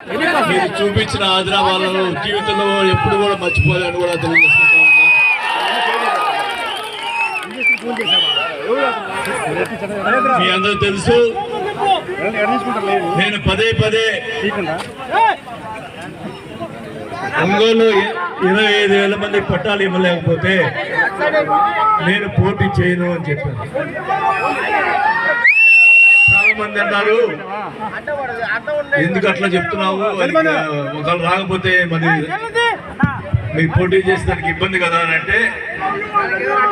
మీరు చూపించిన ఆదరా వాళ్ళను జీవితంలో ఎప్పుడు కూడా మర్చిపోలేని కూడా తెలియజేసుకుంటా మీ అందరూ తెలుసు. నేను పదే పదే ఒంగోలు ఇరవై ఐదు వేల మంది పట్టాలు ఇవ్వలేకపోతే నేను పోటీ చేయను అని చెప్పాను. మంది అన్నారు. ఎందుకు అట్లా చెప్తున్నావు? ఒకళ్ళు రాకపోతే మరి మీకు పోటీ చేసేదానికి ఇబ్బంది కదా అని అంటే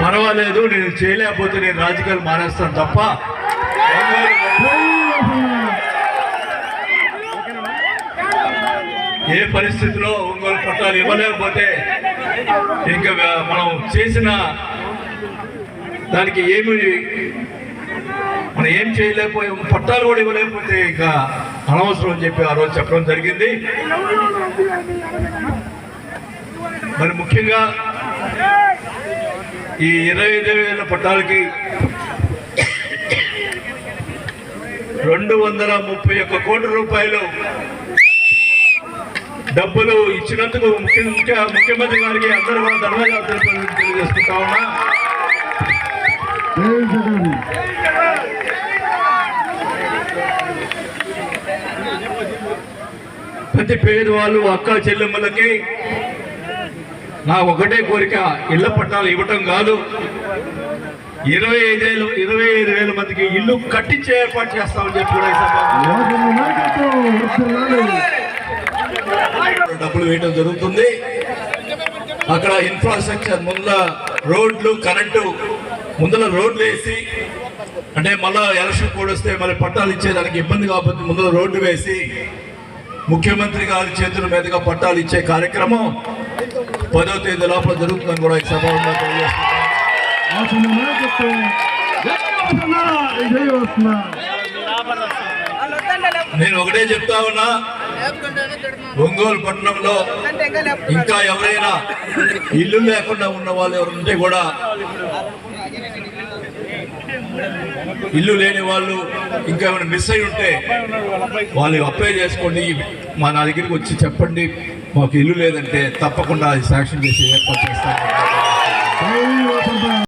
పర్వాలేదు నేను చేయలేకపోతే నేను రాజకీయాలు మానేస్తాను తప్ప. ఏ పరిస్థితిలో ఒంగోలు పట్టాలు ఇవ్వలేకపోతే ఇంకా మనం చేసిన దానికి ఏమి మనం ఏం చేయలేకపోయాం పట్టాలు కూడా ఇవ్వలేకపోతే ఇంకా అనవసరం అని చెప్పి ఆ రోజు చెప్పడం జరిగింది. మరి ముఖ్యంగా ఈ ఇరవై ఐదు వేల పట్టాలకి రెండు వందల ముప్పై ఒక్క కోట్ల రూపాయలు డబ్బులు ఇచ్చినందుకు ముఖ్య ముఖ్య ముఖ్యమంత్రి గారికి అందరూ కూడా ధన్యవాదాలు తెలియజేసుకుంటా ఉన్నా. ప్రతి పేదవాళ్ళు అక్క చెల్లెమ్మలకి నా ఒకటే కోరిక ఇళ్ళ పట్టాలు ఇవ్వటం కాదు. ఇరవై ఐదేళ్ళు ఇరవై ఐదు వేల మందికి ఇల్లు కట్టించే ఏర్పాటు చేస్తామని చెప్పి కూడా డబ్బులు వేయడం జరుగుతుంది. అక్కడ ఇన్ఫ్రాస్ట్రక్చర్ ముందర రోడ్లు కరెంటు ముందర రోడ్లు వేసి అంటే మళ్ళీ ఎలక్షన్ కోడ్ వస్తే మళ్ళీ పట్టాలు ఇచ్చేదానికి ఇబ్బంది కాబట్టి ముందర రోడ్డు వేసి ముఖ్యమంత్రి గారి చేతుల మీదుగా పట్టాలు ఇచ్చే కార్యక్రమం పదో తేదీ లోపల జరుగుతుందని కూడా ఈ సభలో నేను ఒకటే చెప్తా ఉన్నా. ఒంగోలు పట్టణంలో ఇంకా ఎవరైనా ఇల్లు లేకుండా ఉన్న వాళ్ళు ఎవరు ఉంటే కూడా ఇల్లు లేని వాళ్ళు ఇంకా ఏమైనా మిస్ అయి ఉంటే వాళ్ళు అప్లై చేసుకోండి. మా నా దగ్గరికి వచ్చి చెప్పండి. మాకు ఇల్లు లేదంటే తప్పకుండా అది శాంక్షన్ చేసి ఏర్పాటు చేస్తాను.